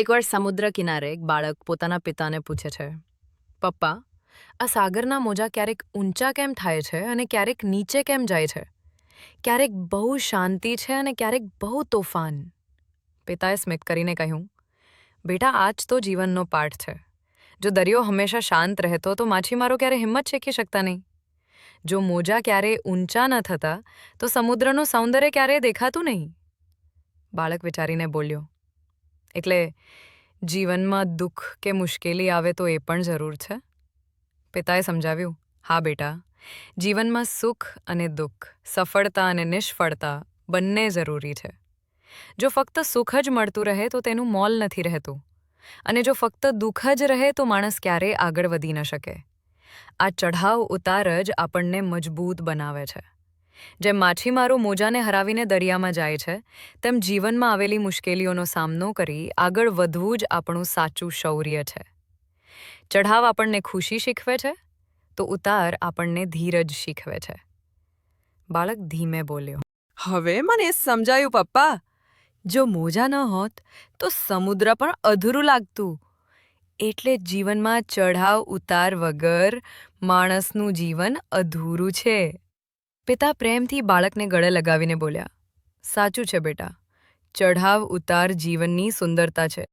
એકવાર સમુદ્ર કિનારે એક બાળક પોતાના પિતાને પૂછે છે, પપ્પા, આ સાગરના મોજા ક્યારેક ઊંચા કેમ થાય છે અને ક્યારેક નીચે કેમ જાય છે? ક્યારેક બહુ શાંતિ છે અને ક્યારેક બહુ તોફાન. પિતાએ સ્મિત કરીને કહ્યું, બેટા, આ જ તો જીવનનો પાઠ છે. જો દરિયો હંમેશા શાંત રહેતો, તો માછીમારો ક્યારે હિંમત શેકી શકતા નહીં? જો મોજા ક્યારે ઊંચા ન થતા, તો સમુદ્રનું સૌંદર્ય ક્યારેય દેખાતું નહીં? બાળક વિચારીને બોલ્યો એટલે જીવનમાં દુઃખ કે મુશ્કેલી આવે તો એ પણ જરૂર છે? પિતાએ સમજાવ્યું, હા, બેટા, જીવનમાં સુખ અને દુઃખ, સફળતા અને નિષ્ફળતા બંને જરૂરી છે. જો ફક્ત સુખ જ મળતું રહે તો તેનું મોલ નથી રહેતું. અને જો ફક્ત દુઃખ જ રહે તો માણસ ક્યારેય આગળ વધી ન શકે. આ ચઢાવ, ઉતાર જ આપણને મજબૂત બનાવે છે. જેમ માછીમારો મોજાને હરાવીને દરિયામાં જાય છે તેમ જીવનમાં આવેલી મુશ્કેલીઓનો સામનો કરી આગળ વધવું જ આપણું સાચું શૌર્ય છે. ચઢાવ આપણને ખુશી શીખવે છે તો ઉતાર આપણને ધીરજ શીખવે છે. બાળક ધીમે બોલ્યો. હવે મને સમજાયું પપ્પા. જો મોજા ન હોત તો સમુદ્ર પણ અધૂરું લાગતું. એટલે જીવનમાં ચઢાવ ઉતાર વગર માણસનું જીવન અધૂરું છે. પિતા પ્રેમથી બાળકને ગળે લગાવીને બોલ્યા સાચું છે બેટા. ચઢાવ ઉતાર જીવનની સુંદરતા છે.